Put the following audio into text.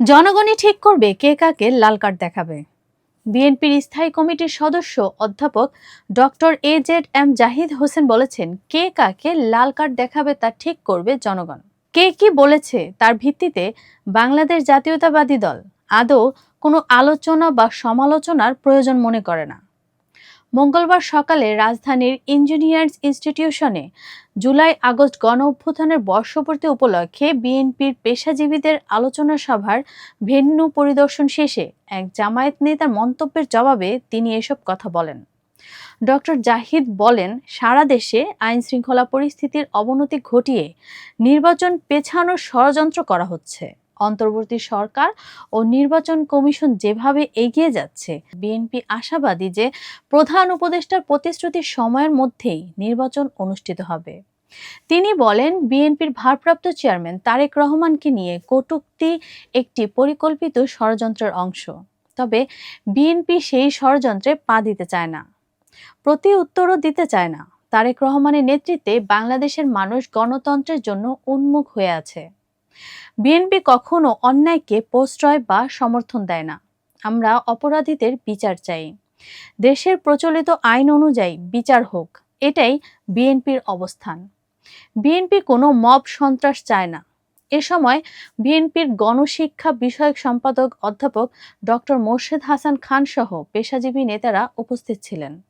জনগণই ঠিক করবে কে কাকে লাল কার্ড দেখাবে। বিএনপির স্থায়ী কমিটির সদস্য অধ্যাপক doctor A Z M Zahid Hossain বলেছেন, কে কাকে লাল কার্ড দেখাবে তা ঠিক করবে জনগণ। কে কি বলেছে তার ভিত্তিতে বাংলাদেশ জাতীয়তাবাদী দল আদৌ কোনো আলোচনা বা সমালোচনার প্রয়োজন মনে করে না। মঙ্গলবার সকালে রাজধানীর ইঞ্জিনিয়ার্স ইনস্টিটিউশনে জুলাই আগস্ট গণ অভ্যুত্থানের বর্ষপূর্তি উপলক্ষে বিএনপির পেশাজীবীদের আলোচনা সভার ভেন্যু পরিদর্শন শেষে এক জামায়াত নেতার মন্তব্যের জবাবে তিনি এসব কথা বলেন। ডক্টর জাহিদ বলেন, সারা দেশে আইন শৃঙ্খলা পরিস্থিতির অবনতি ঘটিয়ে নির্বাচন পেছানোর ষড়যন্ত্র করা হচ্ছে। অন্তর্বর্তী সরকার ও নির্বাচন কমিশন যেভাবে এগিয়ে যাচ্ছে, বিএনপি আশাবাদী যে প্রধান উপদেষ্টার প্রতিশ্রুতির সময়ের মধ্যেই নির্বাচন অনুষ্ঠিত হবে। তিনি বলেন, বিএনপির ভারপ্রাপ্ত চেয়ারম্যান তারেক রহমানকে নিয়ে কটূক্তি একটি পরিকল্পিত ষড়যন্ত্রের অংশ। তবে বিএনপি সেই ষড়যন্ত্রে পা দিতে চায় না, প্রতি উত্তরও দিতে চায় না। তারেক রহমানের নেতৃত্বে বাংলাদেশের মানুষ গণতন্ত্রের জন্য উন্মুখ হয়ে আছে। বিএনপি কখনো অন্যায়কে প্রশ্রয় বা সমর্থন দেয় না। আমরা অপরাধীদের বিচার চাই। দেশের প্রচলিত আইন অনুযায়ী বিচার হোক, এটাই বিএনপির অবস্থান। বিএনপি কোনো মব সন্ত্রাস চায় না। এ সময় বিএনপির গণশিক্ষা বিষয়ক সম্পাদক অধ্যাপক ডক্টর মোর্শেদ হাসান খান সহ পেশাজীবী নেতারা উপস্থিত ছিলেন।